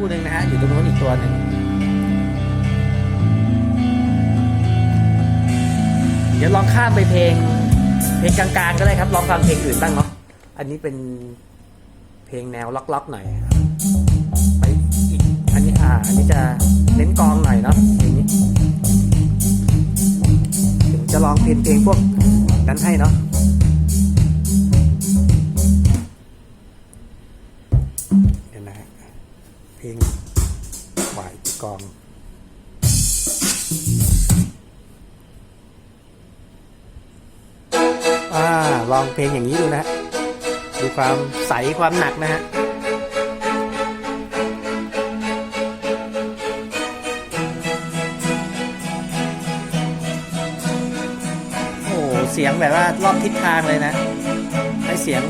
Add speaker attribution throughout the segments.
Speaker 1: คู่หนึ่งนะฮะ อยู่ตรงโน้นอีกตัวหนึ่งเดี๋ยวลองข้ามไปเพลง เพลงกลางๆก็ได้ครับ ลองฟังเพลงอื่นบ้างเนาะ อันนี้เป็นเพลงแนวล็อกๆหน่อยไปอีก อันนี้อ่า อันนี้จะเน้นกองหน่อยเนาะเพลงนี้ผมจะลองเพลงเพลงพวกนั้นให้เนาะ อ่าลองเพลงอย่างนี้ดูนะฮะดูความใสความหนักนะฮะโอ้เสียงแบบว่ารอบทิศทางเลยนะให้เสียง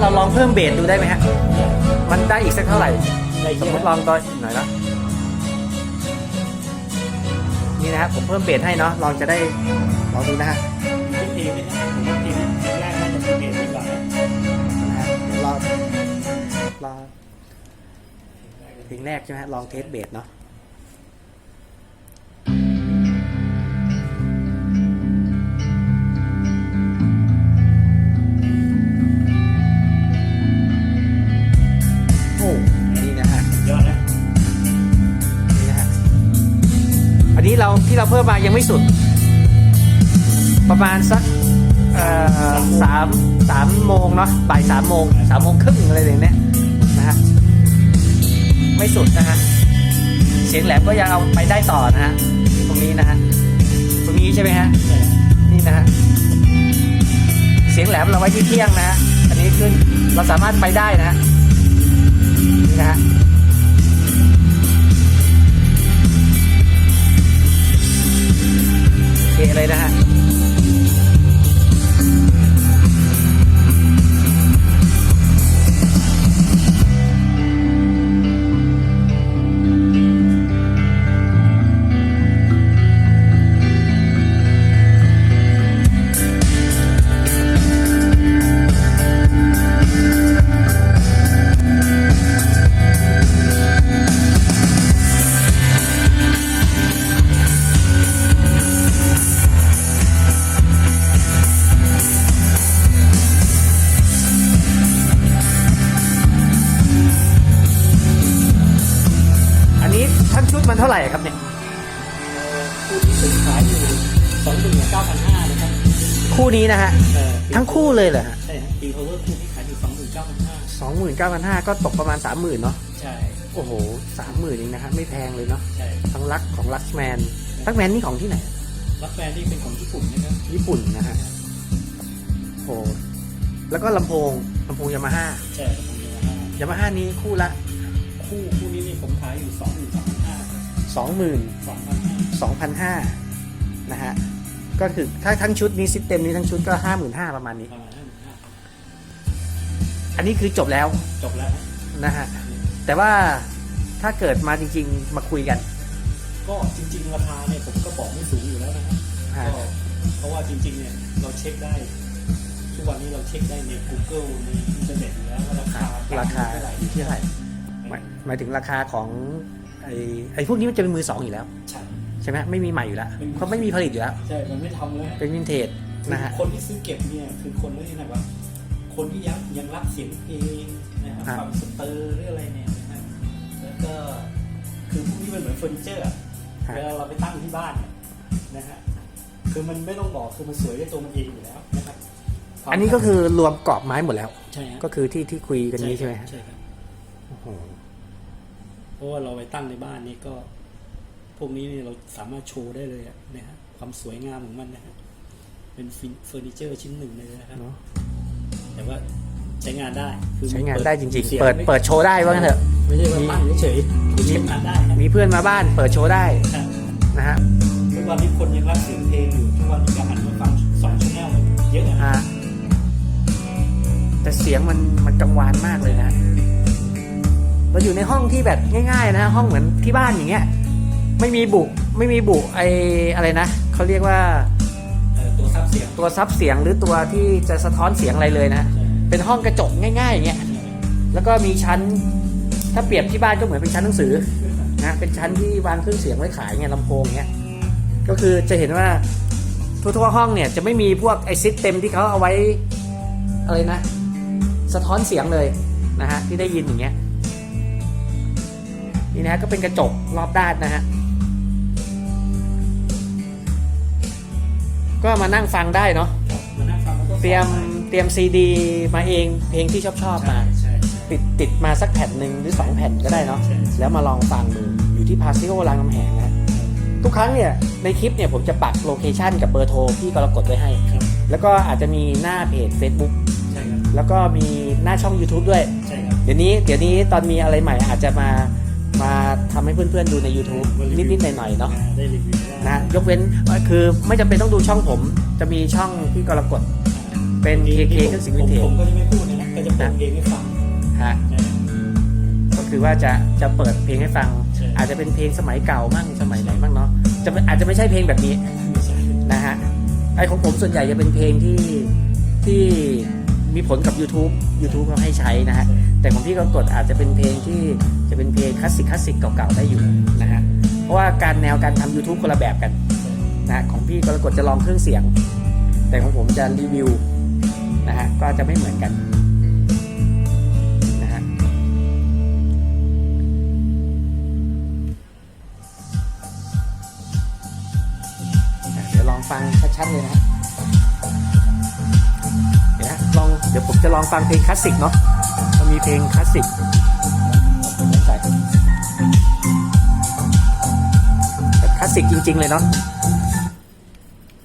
Speaker 1: เราลองเพิ่มเบสดูได้ไหมฮะ มันได้อีกสักเท่าไหร่
Speaker 2: ได้
Speaker 1: ส
Speaker 2: เย
Speaker 1: ม
Speaker 2: อะ
Speaker 1: มติลองตัวหน่อยนะนี่นะครับผมเพิ่มเบสให้เนาะ ลองจะได้ลองดูนะฮะ
Speaker 2: มีเพลงไหมครับผมว่าเพลงเพลงแรกน่าจะเป็นเพลงที่แบบ
Speaker 1: นะฮะเดี๋ยวรอรอเพลงแรกใช่ไหมฮะ ลองเทสเบสเนาะ ที่เราเพิ่มมายังไม่สุด ประมาณสักสามสามโมงเนาะบ่ายสามโมงสามโมงครึ่งอะไรอย่างเนี้ยนะฮะไม่สุดนะฮะเสียงแหลมก็ยังเอาไปได้ต่อนะฮะตรงนี้นะฮะตรงนี้ใช่ไหมฮะนี่นะฮะเสียงแหลมเราไว้ที่เที่ยงนะฮะอันนี้ขึ้นเราสามารถไปได้นะฮะ นี้นะฮะ
Speaker 2: เออ
Speaker 1: ทั้งคู่เลยเหรอฮะ
Speaker 2: ใช่ฮะปีพาวเวอร์คู่ที่ขายอยู่สองหมื่นเก้าพันห้า
Speaker 1: สองหมื่นเก้าพันห้าก็ตกประมาณสามหมื่นเนาะ
Speaker 2: ใช่
Speaker 1: โอ้โหสามหมื่นเองนะฮะ ไม่แพงเลยเนาะ
Speaker 2: ใช่
Speaker 1: ทั้งลักของลักแมนลักแมนนี่ของที่ไหน
Speaker 2: รักแฟนที่เป็นของญี่ปุ่นนะครับ
Speaker 1: ญี่ปุ่นนะฮะโอ้โหแล้วก็ลำโพงลำโพงยามาฮ่า
Speaker 2: ใช่ของเยามาฮ่ายา
Speaker 1: มาฮ่านี้คู่ละ
Speaker 2: คู่คู่นี้นี่ผมขายอยู่สองหมื่นสองพันห้า
Speaker 1: สองหมื่น
Speaker 2: สองพันห้า
Speaker 1: สองพันห้านะฮะ ก็คือถ้าทั้งชุดนี้ซิสเต็มนี้ทั้งชุดก็ห้าหมื่นห้าประมาณนี้
Speaker 2: ประมาณห้าหมื่นห้า
Speaker 1: อันนี้คือจบแล้ว
Speaker 2: จบแล้วฮะ
Speaker 1: นะฮะแต่ว่าถ้าเกิดมาจริง ๆ มาคุยกัน
Speaker 2: ก็จริง ๆ ราคาเนี่ยผมก็บอกไม่สูงอยู่แล้วนะฮะ
Speaker 1: อ่า
Speaker 2: ก็เพราะว่าจริง ๆ เนี่ยเราเช็คได้ ทุกวันนี้เราเช็คได้ใน Google ในอินเทอร์เน็ตอยู่แล้วว่าราคา
Speaker 1: ราคา
Speaker 2: เท่าไหร่
Speaker 1: อยู่ที่เท่าไหร่หมายหมายถึงราคาของไอ้ไอ้พวกนี้มันจะเป็นมือสองอยู่แล้ว
Speaker 2: ใช่
Speaker 1: ใช่ไหมไม่มีใหม่อยู่แล้ว
Speaker 2: ไม่มี
Speaker 1: เขาะไม่มีผลิตอยู่แล้ว
Speaker 2: ใช่ มันไม่ทำแล้ว
Speaker 1: เป็นวินเทจนะฮะ
Speaker 2: คนที่ซื้อเก็บเนี่ยคือคนที่นะว่าคนที่ยังยังรักเสียงเพลงนะครับ
Speaker 1: ครับ
Speaker 2: ฟังสเตอร์หรืออะไรเนี่ยนะฮะแล้วก็คือพวกนี้มันเหมือนเฟอร์นิเจอร์อะ
Speaker 1: ฮะ
Speaker 2: เวลาเราไปตั้งที่บ้านเนี่ยนะฮะคือมันไม่ต้องบอกคือมันสวยด้วยตัวมันเองอยู่แล้วนะครับความ
Speaker 1: อันนี้ก็คือรวมกรอบไม้หมดแล้ว
Speaker 2: ใช่ฮะ
Speaker 1: ก็คือที่ที่คุยกันนี้ใช่ไหมฮะ
Speaker 2: ใช่ครับ
Speaker 1: โอ้โห
Speaker 2: เพราะว่าเราไปตั้งในบ้านนี่ก็ พวกนี้เนี่ยเราสามารถโชว์ได้เลยอะนะฮะความสวยงามของมันนะฮะเป็นเฟอร์นิเจอร์ชิ้นหนึ่งเลยนะครับ
Speaker 1: เนอะ
Speaker 2: แต่ว่าใช้งานได้คือ
Speaker 1: ใช้งานได้จริง
Speaker 2: สีย
Speaker 1: ๆเปิด
Speaker 2: ไม่
Speaker 1: เปิดโชว์ได้ว่างั้นเถอะ
Speaker 2: ไม่ใช่ว่าตั้งเฉยๆใช้งานได้ครับ
Speaker 1: มีเพื่อนมาบ้านเปิดโชว์ได้
Speaker 2: ครับ
Speaker 1: นะฮะ
Speaker 2: ทุกวันนี้คนยังรักเสียงเพลงอยู่ทุกวันนี้ก็หันมาฟังสองชแนลเยอะอะ
Speaker 1: ฮะแต่เสียงมันมันกังวานมากเลยนะเราอยู่ในห้องที่แบบง่าย ๆ นะ ห้องเหมือนที่บ้านอย่างเงี้ย ไม่มีบุไม่มีบุไออะไรนะเขาเรียกว่า
Speaker 2: เอ่อตัวซับเสียง
Speaker 1: ตัวซับเสียงหรือตัวที่จะสะท้อนเสียงอะไรเลยนะ
Speaker 2: ใช่
Speaker 1: เป็นห้องกระจกง่ายๆอย่างเงี้ยแล้วก็มีชั้นถ้าเปรียบที่บ้านก็เหมือนเป็นชั้นหนังสือนะเป็นชั้นที่วางเครื่องเสียงไว้ขายไงลำโพงเงี้ยก็คือจะเห็นว่าทั่วๆห้องเนี่ยจะไม่มีพวกไอซิสเต็มที่เขาเอาไว้อะไรนะ สะท้อนเสียงเลยนะฮะที่ได้ยินอย่างเงี้ยนี่นะฮะก็เป็นกระจกรอบด้านนะฮะ ก็มานั่งฟังได้เนาะ
Speaker 2: มานั่งฟังแล้วก็
Speaker 1: เตรียมเตรียมซีดีมาเองเพลงที่ชอบชอบๆ
Speaker 2: ใช่
Speaker 1: มา
Speaker 2: ใช่ใช่
Speaker 1: ติดติดมาสักแผ่นหนึ่งหรือสองแผ่นก็ได้เนาะ
Speaker 2: ใช่
Speaker 1: แล้วมาลองฟังดูอยู่ที่พาซิโอรามคำแหงนะฮะทุกครั้งเนี่ยในคลิปเนี่ยผมจะปักโลเคชันกับเบอร์โทรพี่กรกฎไว้ให้
Speaker 2: ครับ
Speaker 1: แล้วก็อาจจะมีหน้าเพจ Facebook
Speaker 2: ใช่ครับ
Speaker 1: แล้วก็มีหน้าช่อง YouTube ด้วย
Speaker 2: ใช่ครับ
Speaker 1: เดี๋ยวนี้เดี๋ยวนี้ตอนมีอะไรใหม่อาจจะมามาทำให้เพื่อนๆดูใน YouTube นิดๆหน่อยๆเนาะ
Speaker 2: ได้รีวิวได้
Speaker 1: นะยกเว้นคือไม่จำเป็นต้องดูช่องผม จะมีช่องพี่กรกฎเป็น KK เครื่องเสียงวินเทจ
Speaker 2: ผมก็จะไม่พูดนะก็จะเปิดเพลงให้ฟัง
Speaker 1: ฮะ
Speaker 2: นะ
Speaker 1: ก็คือว่าจะจะเปิดเพลงให้ฟัง
Speaker 2: ใช่
Speaker 1: อาจจะเป็นเพลงสมัยเก่ามั่งสมัยไหนมั่งเนาะจะเป็นอาจจะไม่ใช่เพลงแบบนี้
Speaker 2: ไม่ใช่
Speaker 1: นะฮะไอของผมส่วนใหญ่จะเป็นเพลงที่ที่มีผลกับ YouTube YouTube เขาให้ใช้นะฮะแต่ของพี่ก็กดอาจจะเป็นเพลงที่จะเป็นเพลงคลาสสิกคลาสสิกเก่าๆได้อยู่นะฮะเพ ราะว่าการแนวการทำ YouTube คนละแบบกันนะฮะของพี่ก็กดจะลองเครื่องเสียง แต่ของผมจะรีวิวนะฮะก็จะไม่เหมือนกันนะฮะอะเดี๋ยวลองฟังชัดๆเลยนะฮะเดี๋ยวนะลองเดี๋ยวผมจะลองฟังเพลงคลาสสิกเนาะมันมีเพลงคลาสสิก ลาสสิกจริง ๆ เลยเนาะ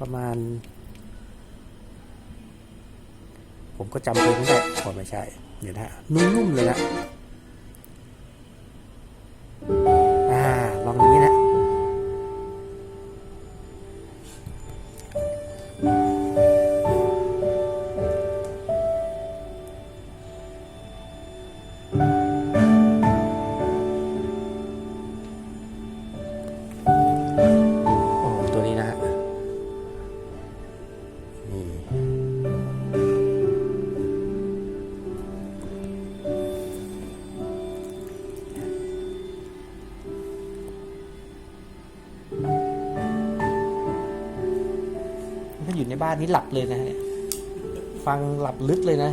Speaker 1: ประมาณ ผมก็จำเพลงไม่ได้ขอไม่ใช่ เดี๋ยวนะฮะนุ่มๆเลยนะอ่าลองนี้นะ บ้านนี้หลับเลยนะฟังหลับลึกเลยนะ